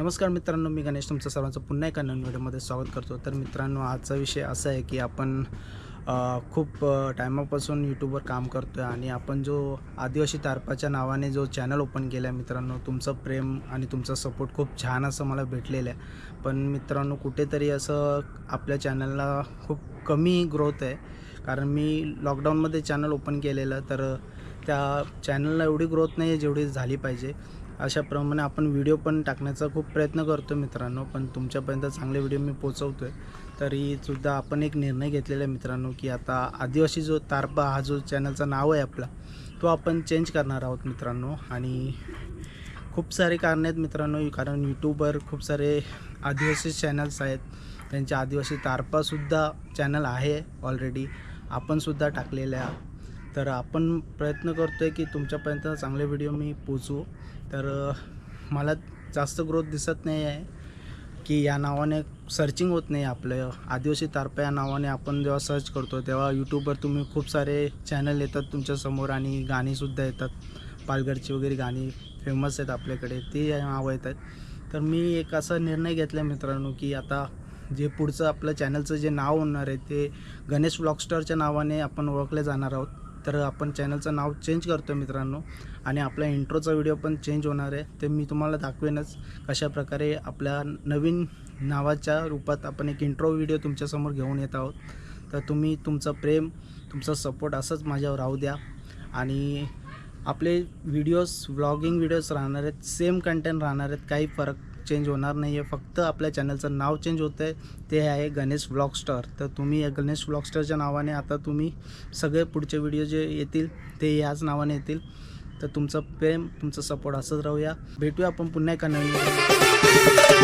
नमस्कार मित्रांनो मी गणेश तुमचं सर्वांचं पुन्हा एका नवीन व्हिडिओमध्ये स्वागत करतो. तर मित्रांनो आजचा विषय असा आहे की आपण खूप टायमापासून यूट्यूबवर काम करतो आहे आणि आपण जो आदिवासी तारपाच्या नावाने जो चॅनल ओपन केला आहे मित्रांनो तुमचं प्रेम आणि तुमचा सपोर्ट खूप छान असं मला भेटलेलं आहे. पण मित्रांनो कुठेतरी असं आपल्या चॅनलला खूप कमी ग्रोथ आहे. कारण मी लॉकडाऊनमध्ये चॅनल ओपन केलेलं तर त्या चॅनलला एवढी ग्रोथ नाही आहे जेवढी झाली पाहिजे. अशाप्रमाणे आपण व्हिडिओ पण टाकण्याचा खूप प्रयत्न करतो मित्रांनो पण तुमच्यापर्यंत चांगले व्हिडिओ मी पोचवतो आहे तरी सुद्धा आपण एक निर्णय घेतलेला आहे मित्रांनो की आता आदिवासी जो तारपा हा जो चॅनलचं नाव आहे आपला तो आपण चेंज करणार आहोत मित्रांनो. आणि खूप सारे कारणं आहेत मित्रांनो कारण यूट्यूबवर खूप सारे आदिवासी चॅनल्स आहेत. त्यांचे आदिवासी तारपासुद्धा चॅनल आहे ऑलरेडी आपणसुद्धा टाकलेल्या तर आपण प्रयत्न करतो आहे की तुमच्यापर्यंत चांगले व्हिडिओ मी पोचवू तर मला जास्त ग्रोथ दिसत नाही आहे की या नावाने सर्चिंग होत नाही आपलं. आदिवासी तारपा या नावाने आपण जेव्हा सर्च करतो तेव्हा यूट्यूबवर तुम्ही खूप सारे चॅनल येतात तुमच्यासमोर आणि गाणीसुद्धा येतात. पालघरची वगैरे गाणी फेमस आहेत आपल्याकडे ते नावं येतात. तर मी एक असा निर्णय घेतला मित्रांनो की आता जे पुढचं आपलं चॅनलचं जे नाव होणार आहे ते गणेश व्लॉगस्टारच्या नावाने आपण ओळखले जाणार आहोत. तर आपण चॅनलचं नाव चेंज करतो मित्रांनो. आणि आपला इंट्रोचा व्हिडिओ पण चेंज होणार आहे. ते मी तुम्हाला दाखवेनच कशा प्रकारे आपल्या नवीन नावाच्या रूपात आपण एक इंट्रो व्हिडिओ तुमच्यासमोर घेऊन येत आहोत. तर तुम्ही तुमचं प्रेम तुमचा सपोर्ट असंच माझ्यावर राहू द्या. आणि आपले व्हिडिओज व्लॉगिंग व्हिडिओज राहणार आहेत सेम कंटेंट राहणार आहेत काही फरक चेंज होणार नाही आहे फक्त आपल्या चॅनलचं नाव चेंज होतं आहे ते आहे गणेश व्लॉगस्टर तर तुम्ही या गणेश व्लॉगस्टरच्या नावाने आता तुम्ही सगळे पुढचे व्हिडिओ जे येतील ते याच नावाने येतील. तर तुमचं प्रेम तुमचं सपोर्ट असंच राहूया. भेटूया आपण पुन्हा एका नवीन.